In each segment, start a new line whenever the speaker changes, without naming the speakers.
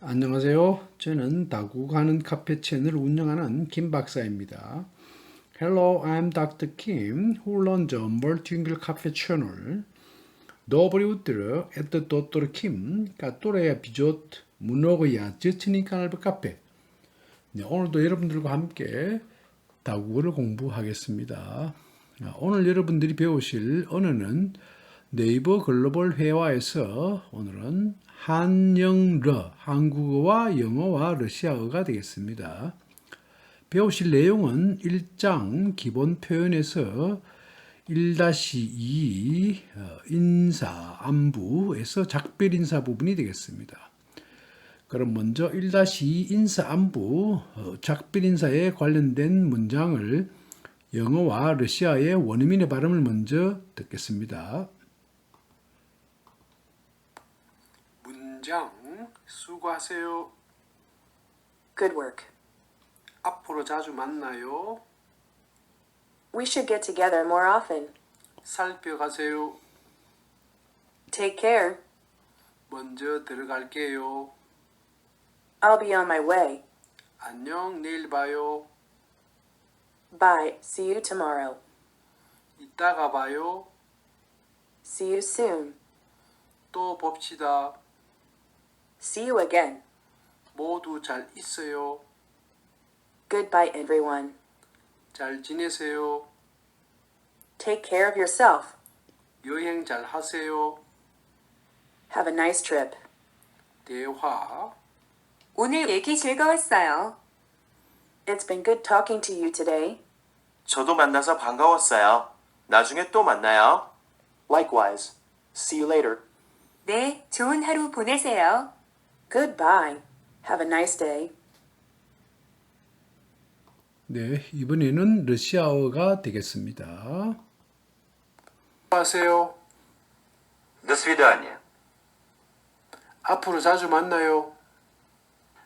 안녕하세요. 저는 다국하는 카페 채널을 운영하는 김 박사입니다. Hello, I'm Dr. Kim, who runs the multilingual cafe channel. 더블유드르 에트 도토르 킴, 까또레야 비조트, 문어거야 저치니까날 카페. 네, 오늘도 여러분들과 함께 다국어를 공부하겠습니다. 아, 오늘 여러분들이 배우실 언어는 네이버 글로벌 회화에서 오늘은 한영러, 한국어와 영어와 러시아어가 되겠습니다. 배우실 내용은 1장 기본 표현에서 1-2 어, 인사, 안부에서 작별 인사 부분이 되겠습니다. 그럼 먼저 1-2 인사, 안부, 어, 작별 인사에 관련된 문장을 영어와 러시아의 원어민의 발음을 먼저 듣겠습니다. 문장 수고하세요.
Good work.
앞으로 자주 만나요.
We should get together more often.
살펴가세요.
Take care.
먼저 들어갈게요.
I'll be on my way.
안녕, 내일 봐요.
Bye. See you tomorrow.
이따가 봐요.
See you soon.
또 봅시다.
See you again.
모두 잘 있어요.
Goodbye, everyone.
잘 지내세요.
Take care of yourself.
여행 잘 하세요.
Have a nice trip.
대화.
오늘 얘기 즐거웠어요. It's been good talking to you today.
저도 만나서 반가웠어요. 나중에 또 만나요.
Likewise. See you later.
네, 좋은 하루 보내세요. Goodbye. Have a nice day.
네, 이번에는 러시아어가 되겠습니다. 안녕하세요.
До свидания.
앞으로 자주 만나요.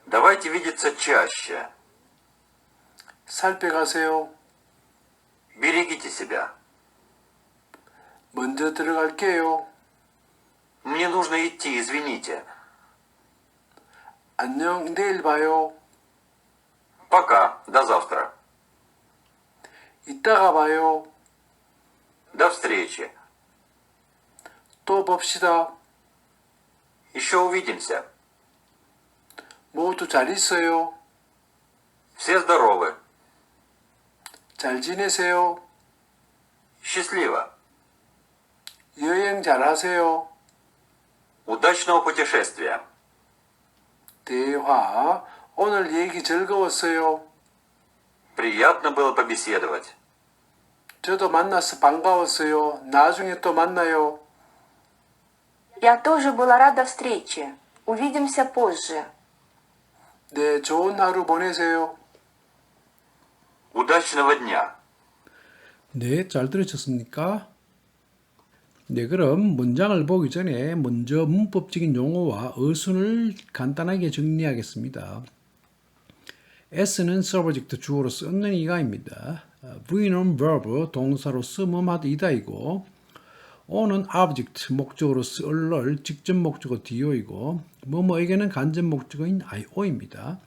Давайте видеться чаще.
살펴가세요.
Берегите себя.
먼저 들어갈게요.
Мне нужно идти, извините.
안녕, 내일 봐요.
Пока. До завтра.
이따가 봐요.
До встречи.
또 봅시다.
Еще увидимся.
모두 잘 있어요.
Все здоровы.
잘 지내세요.
Счастливо.
여행 잘 하세요.
Удачного путешествия.
대화. 오늘 얘기 즐거웠어요.
Приятно было побеседовать.
저도 만나서 반가웠어요. 나중에 또 만나요.
Я тоже была рада встрече. Увидимся позже.
네, 좋은 하루 보내세요.
Удачного дня.
네, 잘 들으셨습니까? 네, 그럼 문장을 보기 전에 먼저 문법적인 용어와 어순을 간단하게 정리하겠습니다. S는 subject 주어로 쓰는 이가입니다. V는 verb 동사로서 뭐하이다이고 O는 object 목적으로 쓰을 직접 목적어 do이고 뭐뭐에게는 간접 목적어인 io입니다.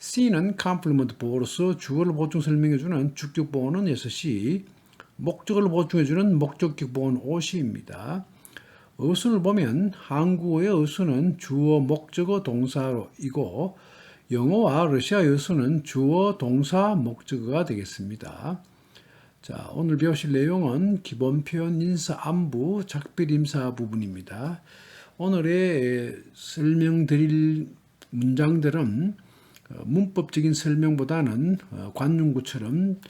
C는 complement 보어로서 주어를 보충 설명해주는 주격 보어는 6시, 목적을 보충해주는 목적격 보어는 5시입니다. 어순을 보면 한국어의 어순은 주어, 목적어, 동사이고 영어와 러시아 어순은 주어, 동사, 목적어가 되겠습니다. 자, 오늘 배우실 내용은 기본 표현 인사 안부 작별 임사 부분입니다. 오늘의 설명드릴 문장들은 어, 문법적인 설명보다는 어, 관용구처럼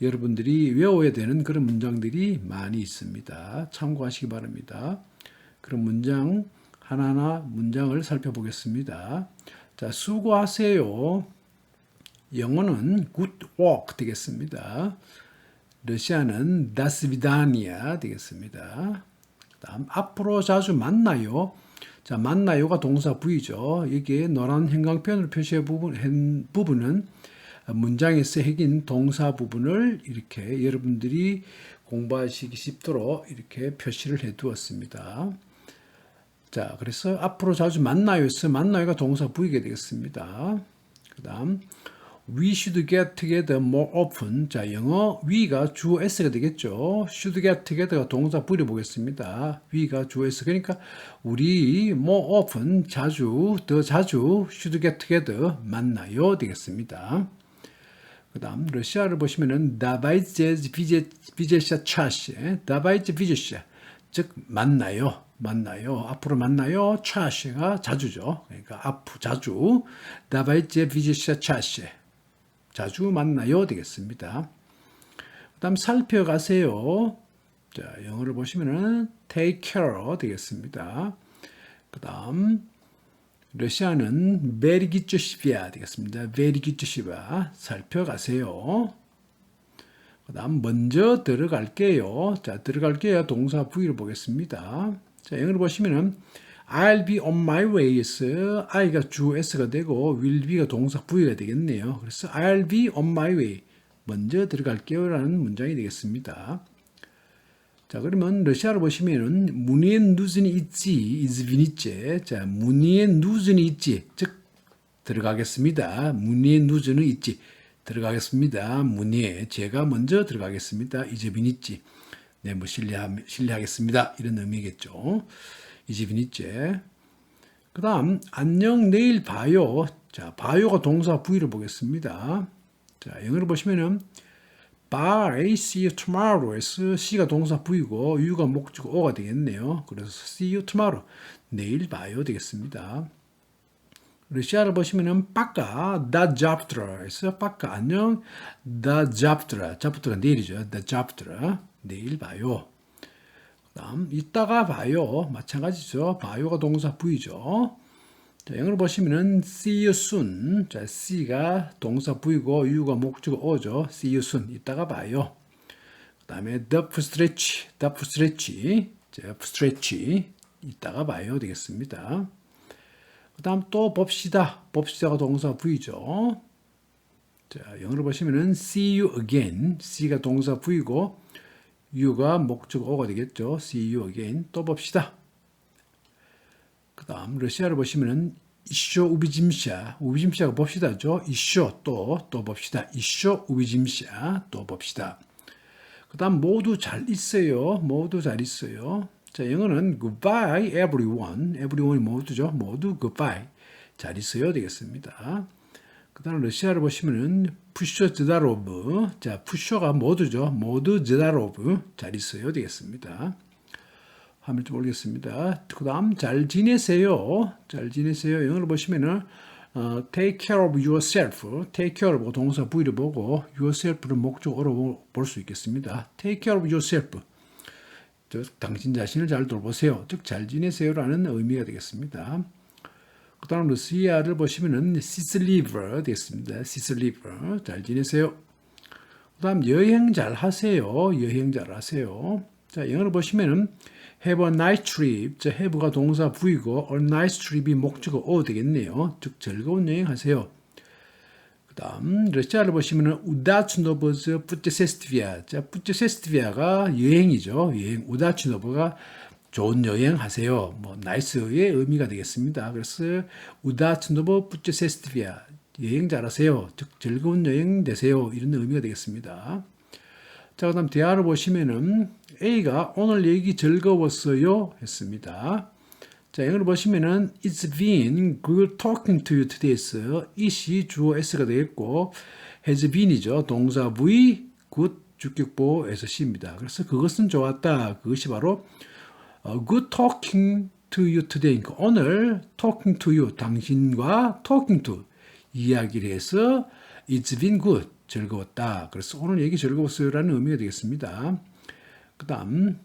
여러분들이 외워야 되는 그런 문장들이 많이 있습니다. 참고하시기 바랍니다. 그럼 문장 하나하나 문장을 살펴보겠습니다. 자, 수고하세요. 영어는 good work 되겠습니다. 러시아는 다스비다니아 되겠습니다. 다음 앞으로 자주 만나요. 자, 만나요가 동사 부이죠. 여기에 노란 형광펜으로 표시한 부분, 부분은 문장에서 핵인 동사 부분을 이렇게 여러분들이 공부하시기 쉽도록 이렇게 표시를 해 두었습니다. 자, 그래서 앞으로 자주 만나요에서 만나요가 동사 부이게 되겠습니다. 그 다음, we should get together more often. 자, 영어 we가 주어 s가 되겠죠. should get together가 동사 부를 보겠습니다. we가 주어 s. 그러니까 우리 more often, 자주, 더 자주 should get together 만나요 되겠습니다. 그 다음 러시아를 보시면은 다바이제 비제샤 차시 다바이제 비제샤 즉 만나요 만나요. 앞으로 만나요. 차시가 자주죠. 그러니까 앞 자주. 다바이제 비제샤 차시. 자주 만나요. 되겠습니다. 그 다음 살펴가세요. 자 영어를 보시면은 take care 되겠습니다. 그 다음 러시아는 베리기츠시비아 되겠습니다. 베리기츠시바 살펴가세요. 그 다음 먼저 들어갈게요. 자 들어갈게요. 동사 부위를 보겠습니다. 자 영어를 보시면은 I'll be on my way에서 I가 주 S가 되고 will be가 동사 부위가 되겠네요. 그래서 I'll be on my way 먼저 들어갈게요 라는 문장이 되겠습니다. 자, 그러면 러시아를 보시면은 문의의 누진이 있지, 이즈비니째. 자, 문의의 누진이 있지. 즉 들어가겠습니다. 문의의 누진은 있지. 들어가겠습니다. 문의에 제가 먼저 들어가겠습니다. 이즈비니치. 네, 뭐 실례하, 실례하겠습니다. 이런 의미겠죠. 이즈비니째. 그다음 안녕 내일 봐요. 자, 봐요가 동사 부위를 보겠습니다. 자, 영어를 보시면은 by see you tomorrow에서 c가 동사 부이고 u가 목적어 o가 되겠네요. 그래서 see you tomorrow 내일 봐요 되겠습니다. 러시아를 보시면은 빠까 the 잡드라에서 빠까 안녕 the 잡드라 잡드라 내일이죠 the 잡드라 내일 봐요. 그다음 이따가 봐요 마찬가지죠. 봐요가 동사 부이죠. 자, 영어를 보시면은 see you soon. 자, see가 동사 부이고 you가 목적 어죠. see you soon. 이따가 봐요. 그다음에 the stretch, the stretch. 자, stretch. 이따가 봐요 되겠습니다. 그다음 또 봅시다. 봅시다가 동사 부이죠. 자, 영어를 보시면은 see you again. see가 동사 부이고 you가 목적 어가 되겠죠. see you again. 또 봅시다. 그 다음 러시아를 보시면은 이쇼 우비짐샤 우비짐샤가 봅시다죠? 이쇼 또 또 봅시다. 이쇼 우비짐샤 또 봅시다. 그 다음 모두 잘 있어요. 모두 잘 있어요. 자 영어는 goodbye everyone. everyone이 모두죠. 모두 goodbye. 잘 있어요. 되겠습니다. 그 다음 러시아를 보시면은 푸쇼 즈다로브 자 푸쇼가 모두죠. 모두 즈다로브 잘 있어요. 되겠습니다 좀 모르겠습니다. 그 다음 잘 지내세요. 잘 지내세요. 영어로 보시면은 어, take care of yourself. take care를 보고 동사 부위를 보고 yourself를 목적어로 볼 수 있겠습니다. take care of yourself. 즉 당신 자신을 잘 돌보세요. 즉 잘 지내세요라는 의미가 되겠습니다. 그 다음 러시아를 보시면은 시슬리버 되겠습니다. 시슬리버 잘 지내세요. 그 다음 여행 잘 하세요. 여행 잘 하세요. 자 영어를 보시면은 have a nice trip. 자, have가 동사 부이고 a nice trip이 목적어 어 되겠네요. 즉 즐거운 여행 하세요. 그다음 러시아를 보시면은 우다츠노버즈 뿌체세스트비아. 자, 뿌체세스트비아가 여행이죠. 여행. 우다츠노버가 좋은 여행 하세요. 뭐 나이스의 의미가 되겠습니다. 그래서 우다츠노버 뿌체세스트비아. 여행 잘하세요. 즉 즐거운 여행 되세요. 이런 의미가 되겠습니다. 자, 그 다음 대화를 보시면은 A가 오늘 얘기 즐거웠어요 했습니다. 자, 영어를 보시면은 It's been good talking to you today it이 주어 S가 되겠고 has been이죠. 동사 V good 주격보에서 C입니다. 그래서 그것은 좋았다. 그것이 바로 어, good talking to you today. 그러니까 오늘 talking to you 당신과 talking to 이야기를 해서 it's been good 즐거웠다. 그래서 오늘 얘기 즐거웠어요라는 의미가 되겠습니다. 그 다음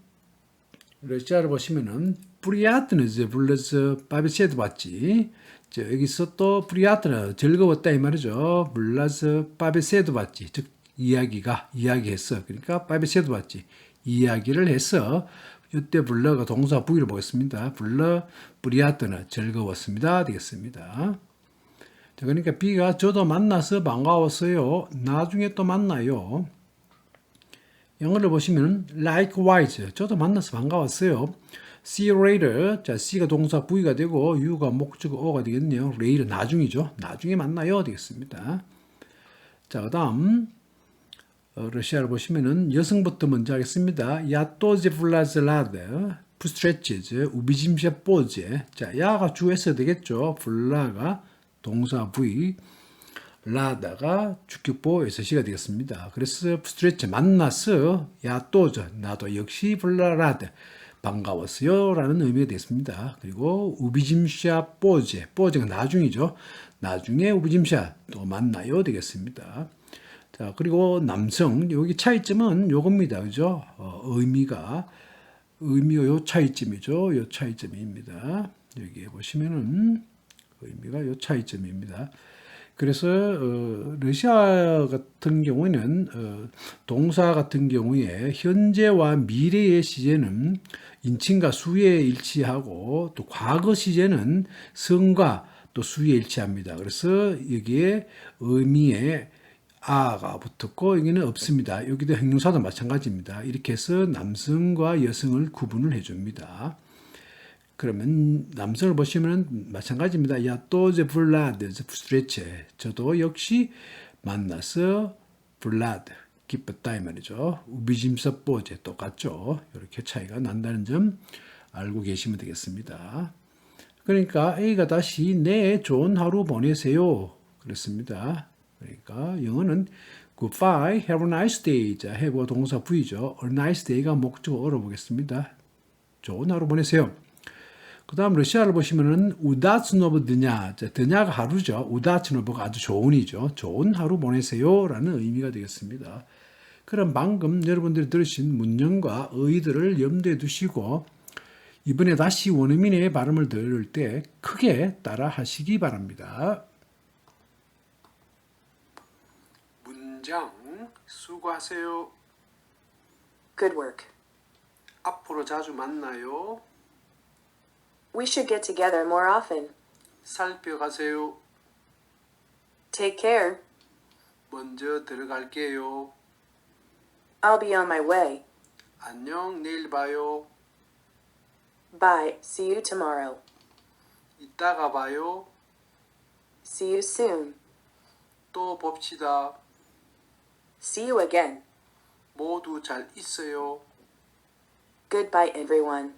러시아를 보시면은 프리아트는 불러서 바비세도 봤지. 저 여기서 또 프리아트는 즐거웠다 이 말이죠. 불러서 바비세도 봤지. 즉 이야기가 이야기했어. 그러니까 바비세도 봤지. 이야기를 해서 이때 불러가 동사 부위를 보겠습니다. 불러 프리아트는 즐거웠습니다. 되겠습니다. 자, 그러니까 B가 저도 만나서 반가웠어요. 나중에 또 만나요. 영어를 보시면 likewise 저도 만나서 반가웠어요. See you later. 자, C가 동사 V가 되고 U가 목적어 O가 되겠네요. later 나중이죠. 나중에 만나요 되겠습니다. 자, 그 다음 어, 러시아를 보시면은 여성부터 먼저 하겠습니다. 야 또제 블라즈라드 푸스트레치즈 우비짐샤 뽀제 자 야가 주에서 되겠죠. 블라가 동사 V 라다가 주격보 SC가 되겠습니다. 그래서 푸스트레치 만나서 야 또저 나도 역시 블라라드 반가웠어요 라는 의미가 되겠습니다. 그리고 우비짐샤 뽀제 뽀제가 나중이죠. 나중에 우비짐샤 또 만나요 되겠습니다. 자, 그리고 남성, 여기 차이점은 요겁니다. 그죠? 어, 의미가, 의미가 요 차이점이죠. 요 차이점입니다. 여기에 보시면은 의미가 요 차이점입니다. 그래서, 어, 러시아 같은 경우에는, 어, 동사 같은 경우에 현재와 미래의 시제는 인칭과 수에 일치하고 또 과거 시제는 성과 또 수에 일치합니다. 그래서 여기에 의미에 아가 붙었고 여기는 없습니다. 여기도 형용사도 마찬가지입니다. 이렇게 해서 남성과 여성을 구분을 해줍니다. 그러면 남성을 보시면 마찬가지입니다. 야 또제 블라드 스트레체 저도 역시 만나서 블라드 기뻤다 이 말이죠. 우비짐서 뽀제 똑같죠. 이렇게 차이가 난다는 점 알고 계시면 되겠습니다. 그러니까 A가 다시 네 좋은 하루 보내세요. 그랬습니다. 그러니까 영어는 goodbye, have a nice day. 자, have가 동사 V죠. a nice day가 목적어 알아보겠습니다. 좋은 하루 보내세요. 그 다음 러시아를 보시면은 우다츠노브 드냐. 자, 드냐가 하루죠. 우다츠노브가 아주 좋은이죠. 좋은 하루 보내세요. 라는 의미가 되겠습니다. 그럼 방금 여러분들이 들으신 문형과 의들을 염두에 두시고 이번에 다시 원어민의 발음을 들을 때 크게 따라 하시기 바랍니다. 문장 수고하세요.
Good work.
앞으로 자주 만나요.
We should get together more often.
살펴가세요.
Take care.
먼저 들어갈게요.
I'll be on my way.
안녕, 내일 봐요.
Bye. See you tomorrow.
이따가 봐요.
See you soon.
또 봅시다.
See you again.
모두 잘 있어요.
Goodbye, everyone.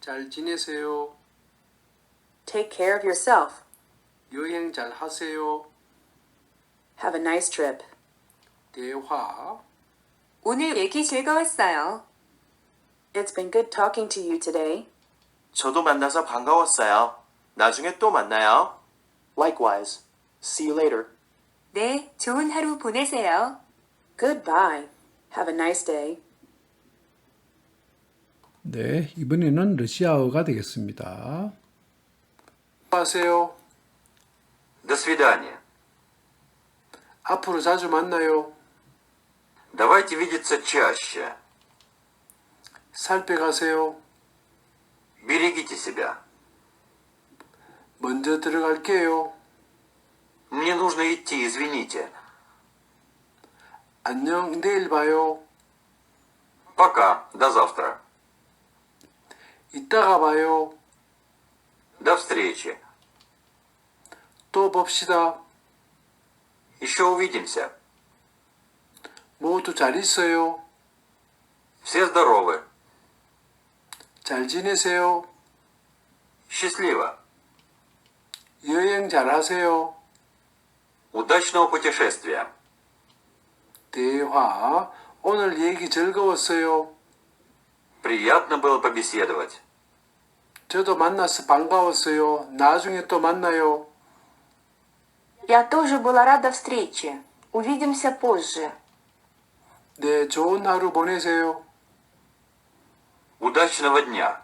잘 지내세요.
Take care of yourself.
여행 잘 하세요.
Have a nice trip.
대화.
오늘 얘기 즐거웠어요. It's been good talking to you today.
저도 만나서 반가웠어요. 나중에 또 만나요.
Likewise. See you later.
네, 좋은 하루 보내세요. Goodbye. Have a nice day.
네, 이번에는 러시아어가 되겠습니다. 안녕하세요.
До свидания.
앞으로 자주 만나요.
Давайте видеться чаще.
살펴가세요.
Берегите себя.
먼저 들어갈게요.
Мне нужно идти, извините.
안녕, 내일 봐요.
Пока. До завтра.
이따가 봐요.
До встречи.
또 봅시다.
Еще увидимся.
모두 잘 있어요.
Все здоровы.
잘 지내세요.
Счастливо.
여행 잘 하세요.
Удачного путешествия.
대화. 오늘 얘기 즐거웠어요.
Приятно было побеседовать.
저도 만나서 반가웠어요. 나중에 또 만나요.
Я тоже была рада встрече. Увидимся позже.
네, 좋은 하루 보내세요.
Удачного дня.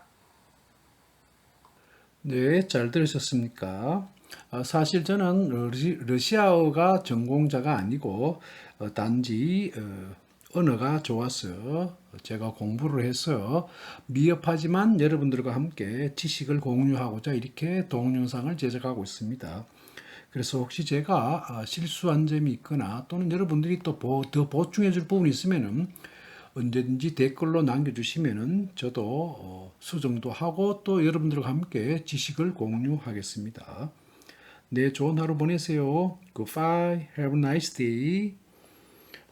네, 잘 들으셨습니까? 아, 사실 저는 러시, 러시아어가 전공자가 아니고 어, 단지 어, 언어가 좋아서 제가 공부를 해서 미흡하지만 여러분들과 함께 지식을 공유하고자 이렇게 동영상을 제작하고 있습니다. 그래서 혹시 제가 아, 실수한 점이 있거나 또는 여러분들이 또 더 보충해 줄 부분이 있으면 언제든지 댓글로 남겨주시면 저도 어, 수정도 하고 또 여러분들과 함께 지식을 공유하겠습니다. 네, 좋은 하루 보내세요. Goodbye. Have a nice day.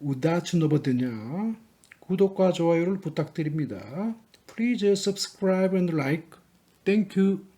우다츠노버드냐 구독과 좋아요를 부탁드립니다. Please subscribe and like. Thank you.